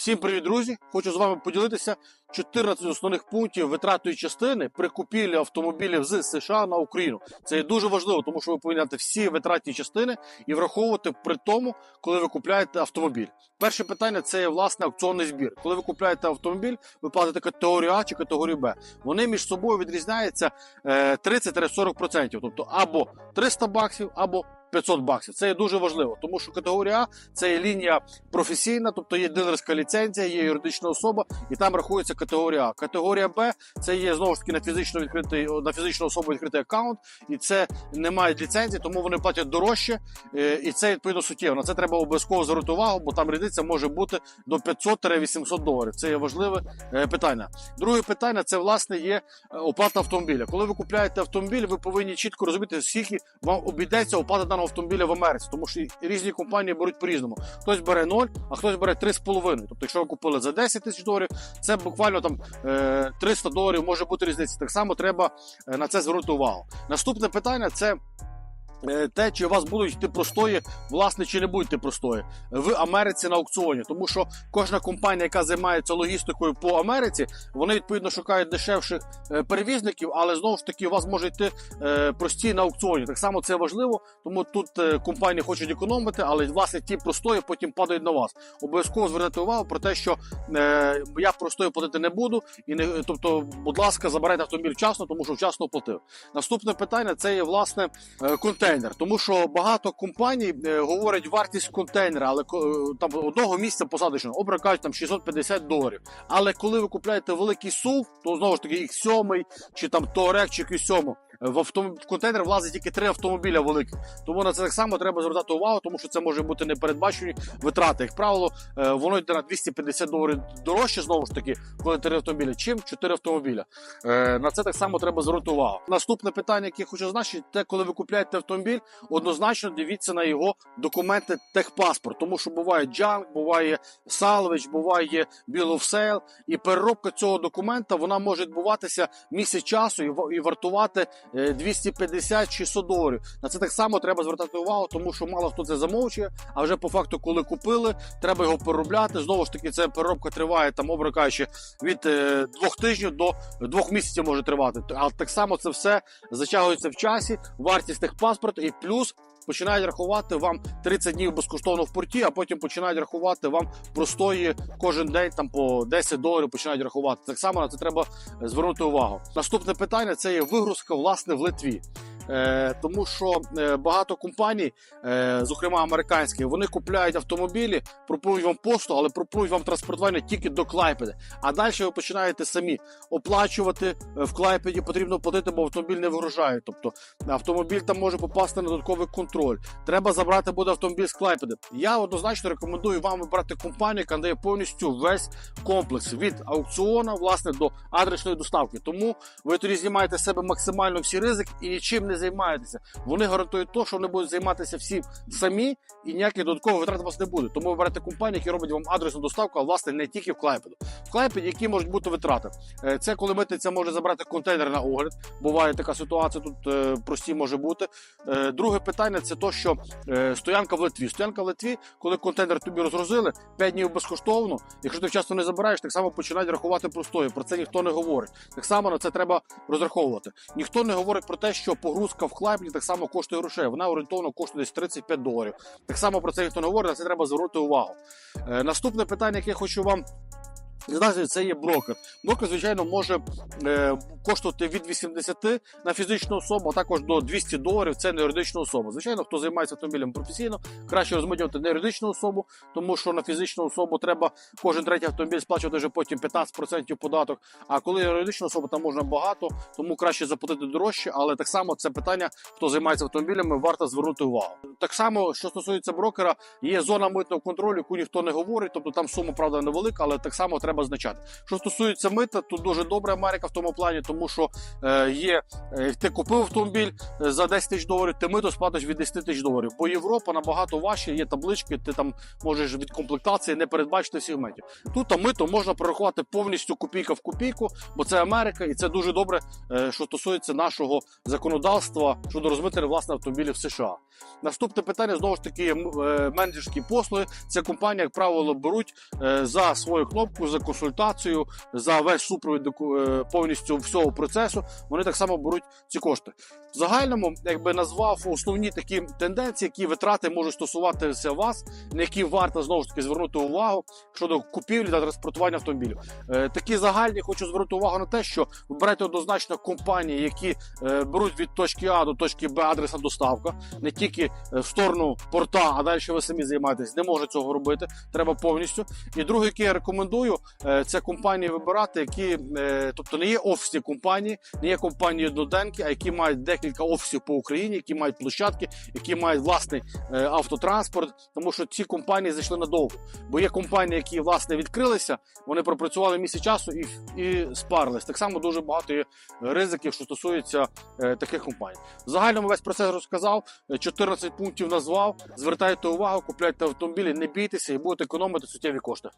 Всім привіт, друзі! Хочу з вами поділитися 14 основних пунктів витратної частини при купівлі автомобілів з США на Україну. Це є дуже важливо, тому що ви повинні всі витратні частини і враховувати при тому, коли ви купуєте автомобіль. Перше питання це є власне аукціонний збір. Коли ви купуєте автомобіль, ви платите категорію А чи категорію Б. Вони між собою відрізняються е, 30-40%, тобто або 300 баксів, або 500 баксів. Це є дуже важливо, тому що категорія А це є лінія професійна, тобто є дилерська ліцензія, є юридична особа, і там рахується категорія А. Категорія Б це є знову ж таки на фізично відкритий на фізичну особу відкритий аккаунт, і це не мають ліцензії, тому вони платять дорожче, е, і це відповідно суттєво. На це треба обов'язково звернути увагу, бо там різниця може бути до 500-800 доларів. Це є важливе е, питання. Друге питання це власне є е, оплата автомобіля. Коли ви купуєте автомобіль, ви повинні чітко розуміти, скільки вам обійдеться оплата даного автомобіля в Америці, тому що різні компанії беруть по-різному. Хтось бере 0, а хтось бере 3,5. Тобто, якщо ви купили за 10 тисяч доларів, це буквально там е, 300 доларів може бути різниця. Так само треба е, на це звернути увагу. Наступне питання це. Е, Те, чи у вас будуть йти простої, власне, чи не будуть простої в Америці на аукціоні, тому що кожна компанія, яка займається логістикою по Америці, вони відповідно шукають дешевших е, перевізників, але знову ж таки у вас може йти е, прості на аукціоні. Так само це важливо, тому тут компанії хочуть економити, але власне ті простої потім падають на вас. Обов'язково звернути увагу про те, що я простою платити не буду, і не тобто, будь ласка, забирайте автомобіль вчасно, тому що вчасно платив. Наступне питання це є власне е, контейнер, тому що багато компаній е, говорять вартість контейнера, але е, там одного місця посадочного обракають там 650 доларів. Але коли ви купляєте великий SUV, то знову ж таки їх сьомий чи там Touareg, чи Q7, в, автом... в контейнер влазить тільки три автомобіля великих. Тому на це так само треба звертати увагу, тому що це може бути непередбачені витрати. Як правило, е, воно йде на 250 доларів дорожче, знову ж таки, коли три автомобіля, чим 4 автомобіля. Е, На це так само треба звернути увагу. Наступне питання, яке я хочу зазначити, те, коли ви купуєте автомобіль, однозначно дивіться на його документи техпаспорт, тому що буває джанк, буває салвич, буває sale, і переробка цього документа вона може відбуватися місяць часу і вартувати е, 250-600 доларів. На це так само треба звертати увагу, тому що мало хто це замовчує. А вже по факту, коли купили, треба його переробляти. Знову ж таки, ця переробка триває там, образно від е, двох тижнів до двох місяців може тривати. А так само це все затягується в часі, вартість і плюс. Починають рахувати вам 30 днів безкоштовно в порті, а потім починають рахувати вам простої кожен день там по 10 доларів починають рахувати. Так само на це треба звернути увагу. Наступне питання це є вигрузка власне в Литві. Е, тому що е, багато компаній, е, зокрема американські, вони купляють автомобілі, пропонують вам посту, але пропонують вам транспортування тільки до Клайпеди. А далі ви починаєте самі оплачувати в Клайпеді, потрібно платити, бо автомобіль не вигружає. Тобто автомобіль там може попасти на додатковий контроль. Треба забрати буде автомобіль з Клайпеди. Я однозначно рекомендую вам вибрати компанію, яка дає повністю весь комплекс від аукціона власне до адресної доставки. Тому ви тоді знімаєте з себе максимально всі ризики і нічим не займаєтеся. Вони гарантують те, що вони будуть займатися всім самі, і ніяких додаткових витрат у вас не буде. Тому ви берете компанію, які роблять вам адресну доставку, а власне не тільки в Клайпеду. В Клайпеді які можуть бути витрати. Е, Це коли митниця може забрати контейнер на огляд. Буває така ситуація, тут е, прості може бути. Е, Друге питання це то, що стоянка в Литві. Стоянка в Литві, коли контейнер тобі розгрузили, 5 днів безкоштовно. Якщо ти вчасно не забираєш, так само починають рахувати простою. Про це ніхто не говорить. Так само на це треба розраховувати. Ніхто не говорить про те, що погрузка в Клайпеді так само коштує грошей. Вона орієнтовно коштує десь 35 доларів. Так само про це ніхто не говорить, на це треба звернути увагу. Е, Наступне питання, яке я хочу вам. Задати, це є брокер. Брокер, звичайно, може е, коштувати від 80 на фізичну особу, а також до 200 доларів. Це не юридична особа. Звичайно, хто займається автомобілем професійно, краще розмитнювати не юридичну особу, тому що на фізичну особу треба кожен третій автомобіль сплачувати вже потім 15% податок. А коли юридична особа, там можна багато, тому краще заплатити дорожче. Але так само це питання, хто займається автомобілями, варто звернути увагу. Так само, що стосується брокера, є зона митного контролю, яку ніхто не говорить. Тобто там сума правда невелика, але так само треба значати. Що стосується мита, тут дуже добра Америка в тому плані, тому тому що е, є е, ти купив автомобіль е, за 10 тисяч доларів, ти мито сплатиш від 10 тисяч доларів. Бо Європа набагато важче, є таблички, ти там можеш від комплектації не передбачити всіх. Тут там мито можна прорахувати повністю копійка в копійку, бо це Америка, і це дуже добре, що стосується нашого законодавства щодо розмитнення власне автомобілів США. Наступне питання знову ж таки менеджерські послуги. Це компанії, як правило, беруть за свою кнопку, за консультацію, за весь супровід повністю всього процесу. Вони так само беруть ці кошти. В загальному, якби назвав основні такі тенденції, які витрати можуть стосуватися вас, на які варто знову ж таки звернути увагу щодо купівлі та транспортування автомобілів. Е, такі загальні хочу звернути увагу на те, що вибирайте однозначно компанії, які е, беруть від точки А до точки Б адресна доставка, не тільки е, в сторону порта, а далі ви самі займаєтесь. Не може цього робити. Треба повністю. І друге, яке я рекомендую, це компанії вибирати, які, тобто не є офісні компанії, не є компанії одноденки, а які мають декілька офісів по Україні, які мають площадки, які мають власний е, автотранспорт, тому що ці компанії зайшли надовго. Бо є компанії, які власне відкрилися, вони пропрацювали місяць часу і, і спарились. Так само дуже багато є ризиків, що стосується е, таких компаній. В загальному весь процес розказав, е, 14 пунктів назвав. Звертайте увагу, купляйте автомобілі, не бійтеся і будете економити суттєві кошти.